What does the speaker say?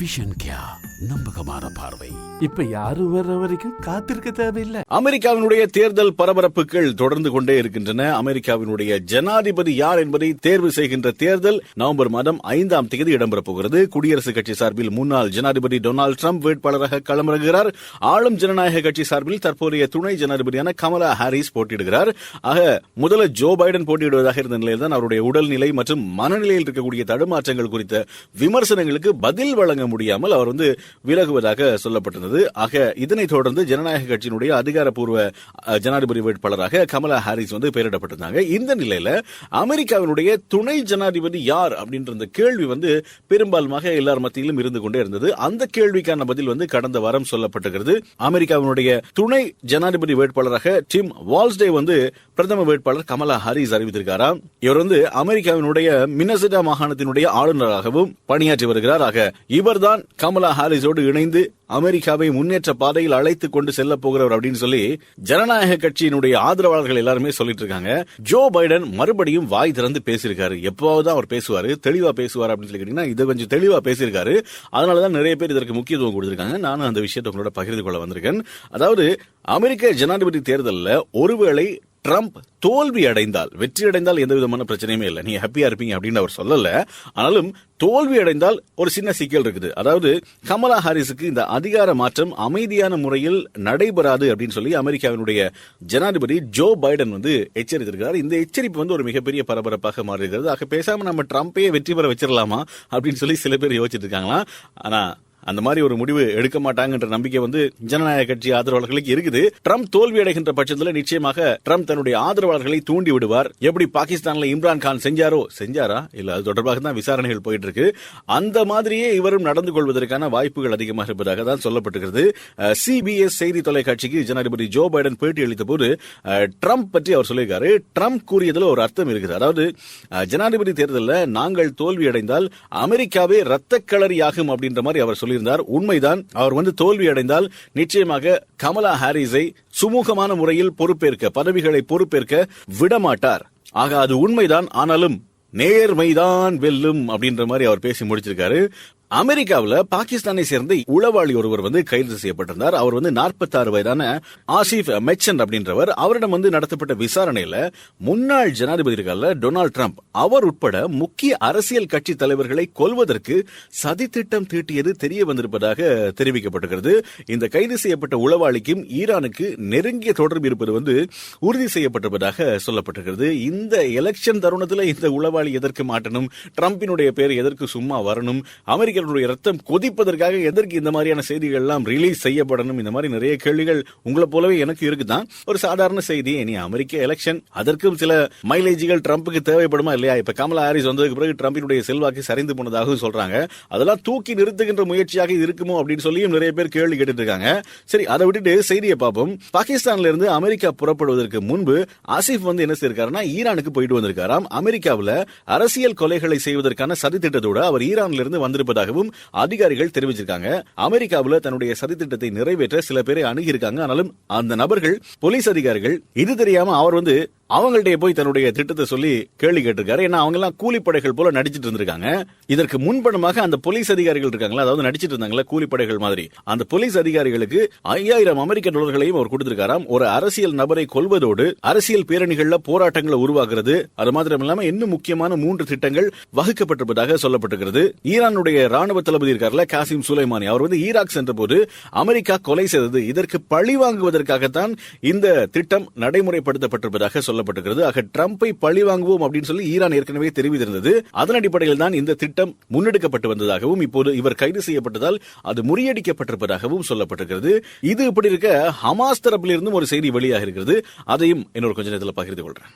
Vision क्या? நம்பகமான பார்வை. இப்ப யாரும் வர்ற வரைக்கும் காத்திருக்க தேவையில்லை. அமெரிக்காவினுடைய தேர்தல் பரபரப்புகள் தொடர்ந்து கொண்டே இருக்கின்றன. அமெரிக்காவினுடைய ஜனாதிபதி யார் என்பதை தேர்வு செய்கின்ற தேர்தல் நவம்பர் மாதம் ஐந்தாம் தேதி இடம்பெறப் போகிறது. குடியரசுக் கட்சி சார்பில் முன்னாள் ஜனாதிபதி டொனால்டு ட்ரம்ப் வேட்பாளராக களமிறங்குகிறார். ஆளும் ஜனநாயக கட்சி சார்பில் தற்போதைய துணை ஜனாதிபதியான கமலா ஹாரிஸ் போட்டியிடுகிறார். ஆக முதல்ல ஜோ பைடன் போட்டியிடுவதாக இருந்த நிலையில் தான் அவருடைய உடல்நிலை மற்றும் மனநிலையில் இருக்கக்கூடிய தடுமாற்றங்கள் குறித்த விமர்சனங்களுக்கு பதில் வழங்க முடியாமல் அவர் வந்து விலகுவதாக சொல்லப்பட்டிருந்தது. ஆக இதனைத் தொடர்ந்து ஜனநாயக கட்சியினுடைய அதிகாரப்பூர்வ ஜனாதிபதி வேட்பாளராக கமலா ஹாரிஸ் வந்து பெயரிடப்பட்டிருந்தாங்க. இந்த நிலையில அமெரிக்காவினுடைய துணை ஜனாதிபதி யார் அப்படின்ற கேள்வி வந்து பெரும்பாலுமாக எல்லார் மத்தியிலும் இருந்து கொண்டே இருந்தது. அந்த கேள்விக்கான பதில் வந்து கடந்த வாரம் சொல்லப்பட்டிருக்கிறது. அமெரிக்காவினுடைய துணை ஜனாதிபதி வேட்பாளராக டிம் வால்ஸ்டே வந்து பிரதம வேட்பாளர் கமலா ஹாரிஸ் அறிவித்திருக்காராம் இவர் வந்து அமெரிக்காவினுடைய மினசிடா மாகாணத்தினுடைய ஆளுநராகவும் பணியாற்றி வருகிறார். ஆக இவர்தான் கமலா ஹாரிஸ் ஹாரிஸோடு இணைந்து அமெரிக்காவை முன்னேற்ற பாதையில் அழைத்து கொண்டு செல்ல போகிறவர் அப்படின்னு சொல்லி ஜனநாயக கட்சியினுடைய ஆதரவாளர்கள் எல்லாருமே சொல்லிட்டு இருக்காங்க. ஜோ பைடன் மறுபடியும் வாய் திறந்து பேசியிருக்காரு. எப்போதான் அவர் பேசுவாரு தெளிவா பேசுவார் அப்படின்னு சொல்லி கேட்டீங்கன்னா இதை கொஞ்சம் தெளிவா பேசியிருக்காரு. அதனாலதான் நிறைய பேர் இதற்கு முக்கியத்துவம் கொடுத்திருக்காங்க. நானும் அந்த விஷயத்தை உங்களோட பகிர்ந்து கொள்ள வந்திருக்கேன். அதாவது அமெரிக்க ஜனாதிபதி தேர்தலில் ஒருவேளை ட்ரம்ப் தோல்வி அடைந்தால் வெற்றி அடைந்தால் எந்த விதமான பிரச்சனையுமே இல்லை. நீங்க ஹாப்பியா இருப்பீங்க அப்படின்னு அவர் சொல்லல. ஆனாலும் தோல்வி அடைந்தால் ஒரு சின்ன சிக்கல் இருக்குது. அதாவது கமலா ஹாரிஸுக்கு இந்த அதிகார மாற்றம் அமைதியான முறையில் நடைபெறாது அப்படின்னு சொல்லி அமெரிக்காவினுடைய ஜனாதிபதி ஜோ பைடன் வந்து எச்சரித்திருக்கிறார். இந்த எச்சரிப்பு வந்து ஒரு மிகப்பெரிய பரபரப்பாக மாறுகிறது ஆக பேசாம நம்ம ட்ரம்ப்பையே வெற்றி பெற வச்சிடலாமா அப்படின்னு சொல்லி சில பேர் யோசிச்சிருக்காங்களா இருக்காங்களாம். ஆனா அந்த மாதிரி ஒரு முடிவு எடுக்க மாட்டாங்கன்ற நம்பிக்கை வந்து ஜனநாயக கட்சி ஆதரவாளர்களுக்கு இருக்குது. ட்ரம்ப் தோல்வி அடைகின்ற பட்சத்தில் நிச்சயமாக ட்ரம்ப் தன்னுடைய ஆதரவாளர்களை தூண்டி விடுவார். எப்படி பாகிஸ்தான்ல இம்ரான் கான் செஞ்சாரோ? செஞ்சாரா? இல்ல அது தொடர்பாக தான் விசாரணைகள் போயிட்டு இருக்கு அந்த மாதிரியே இவரும் நடந்து கொள்வதற்கான வாய்ப்புகள் அதிகமாக இருப்பதாக தான் சொல்லப்பட்டிருக்கிறது. சிபிஎஸ் செய்தி தொலைக்காட்சிக்கு ஜனாதிபதி ஜோ பைடன் பேட்டி அளித்த போது ட்ரம்ப் பற்றி அவர் சொல்லியிருக்காரு. ட்ரம்ப் கூறியதுல ஒரு அர்த்தம் இருக்குது. அதாவது ஜனாதிபதி தேர்தலில் நாங்கள் தோல்வி அடைந்தால் அமெரிக்காவே ரத்த ஆகும் அப்படின்ற மாதிரி அவர் சொல்லி சொல்லியிருந்தார். உண்மைதான் அவர் வந்து தோல்வி அடைந்தால் நிச்சயமாக கமலா ஹாரிஸை சுமூகமான முறையில் பொறுப்பேற்க பதவிகளை பொறுப்பேற்க விடமாட்டார். ஆக அது உண்மைதான் ஆனாலும் நேர்மைதான் வெல்லும் அப்படின்ற மாதிரி அவர் பேசி முடிச்சிருக்காரு. அமெரிக்காவில் பாகிஸ்தானை சேர்ந்த உளவாளி ஒருவர் வந்து கைது செய்யப்பட்டிருந்தார். அவர் வந்து 46 வயதான ஆசிப் மெச்சன் அப்படின்றவர். அவரிடம் வந்து நடத்தப்பட்ட விசாரணையில முன்னாள் ஜனாதிபதி இருக்கார்ல டொனால்ட் ட்ரம்ப் அவர் உட்பட முக்கிய அரசியல் கட்சி தலைவர்களை கொல்வதற்கு சதித்திட்டம் தீட்டியது தெரிய வந்திருப்பதாக தெரிவிக்கப்பட்டிருக்கிறது. இந்த கைது செய்யப்பட்ட உளவாளிக்கும் ஈரானுக்கு நெருங்கிய தொடர்பு இருப்பது வந்து உறுதி செய்யப்பட்டிருப்பதாக சொல்லப்பட்டிருக்கிறது. இந்த எலெக்ஷன் தருணத்தில் இந்த உளவாளி எதற்கு மாட்டணும்? ட்ரம்பினுடைய பேர் எதற்கு சும்மா வரணும்? அமெரிக்க நடிகர்களுடைய ரத்தம் கொதிப்பதற்காக எதற்கு இந்த மாதிரியான செய்திகள் எல்லாம் ரிலீஸ் செய்யப்படணும்? இந்த மாதிரி நிறைய கேள்விகள் உங்களை போலவே எனக்கு இருக்குதான். ஒரு சாதாரண செய்தி இனி அமெரிக்க எலெக்ஷன் அதற்கும் சில மைலேஜ்கள் ட்ரம்ப்புக்கு தேவைப்படுமா இல்லையா? இப்ப கமலா ஹாரிஸ் வந்ததுக்கு பிறகு ட்ரம்பினுடைய செல்வாக்கு சரிந்து போனதாகவும் சொல்றாங்க. அதெல்லாம் தூக்கி நிறுத்துகின்ற முயற்சியாக இருக்குமோ அப்படின்னு சொல்லியும் நிறைய பேர் கேள்வி கேட்டுட்டு இருக்காங்க சரி அதை விட்டுட்டு செய்தியை பார்ப்போம். பாகிஸ்தான்ல இருந்து அமெரிக்கா புறப்படுவதற்கு முன்பு ஆசிப் வந்து என்ன செய்யிருக்காருன்னா ஈரானுக்கு போயிட்டு வந்திருக்காராம். அமெரிக்காவில் அரசியல் கொலைகளை செய்வதற்கான சதி திட்டத்தோடு அவர் ஈரான்ல இருந்து வந்திருப்பதாக இருப்பதாகவும் அதிகாரிகள் தெரிவிச்சிருக்காங்க. அமெரிக்காவில் தன்னுடைய சதித்திட்டத்தை நிறைவேற்ற சில பேரை அணுகியிருக்காங்க. ஆனாலும் அந்த நபர்கள் போலீஸ் அதிகாரிகள் இது தெரியாம அவர் வந்து அவங்கள்ட்ட போய் தன்னுடைய திட்டத்தை சொல்லி கேள்வி கேட்டிருக்காரு. ஏன்னா அவங்க எல்லாம் கூலிப்படைகள் போல நடிச்சிட்டு இருந்திருக்காங்க. இதற்கு முன்பணமாக அந்த போலீஸ் அதிகாரிகள் இருக்காங்களா? அதாவது நடிச்சிட்டு இருந்தாங்களா? கூலிப்படைகள் மாதிரி. அந்த போலீஸ் அதிகாரிகளுக்கு ஐயாயிரம் அமெரிக்க டாலர்களையும் அவர் கொடுத்திருக்காராம். ஒரு அரசியல் நபரை கொல்வதோடு அரசியல் பேரணிகள்ல போராட்டங்களை உருவாக்குறது. அது மாத்திரம் இல்லாம இன்னும் முக்கியமான மூன்று திட்டங்கள் வகுக்கப்பட்டிருப்பதாக சொல்லப்பட்டிருக்கிறது. ஈரானுடைய ராணுவ தளபதி இருக்காருல காசிம் சுலைமானி. அவர் வந்து ஈராக் சென்ற போது அமெரிக்கா கொலை செய்தது. இதற்கு பழி வாங்குவதற்காகத்தான் இந்த திட்டம் நடைமுறைப்படுத்தப்பட்டிருப்பதாக சொல்ல சொல்லப்பட்டிருக்கிறது. ஆக ட்ரம்பை பழி வாங்குவோம் அப்படின்னு சொல்லி ஈரான் ஏற்கனவே தெரிவித்திருந்தது. அதன் அடிப்படையில் தான் இந்த திட்டம் முன்னெடுக்கப்பட்டு வந்ததாகவும் இப்போது இவர் கைது செய்யப்பட்டதால் அது முறியடிக்கப்பட்டிருப்பதாகவும் சொல்லப்பட்டிருக்கிறது. இது இப்படி இருக்க ஹமாஸ் தரப்பிலிருந்தும் ஒரு செய்தி வெளியாக இருக்கிறது அதையும் இன்னொரு கொஞ்ச நேரத்தில் பகிர்ந்து கொள்றேன்.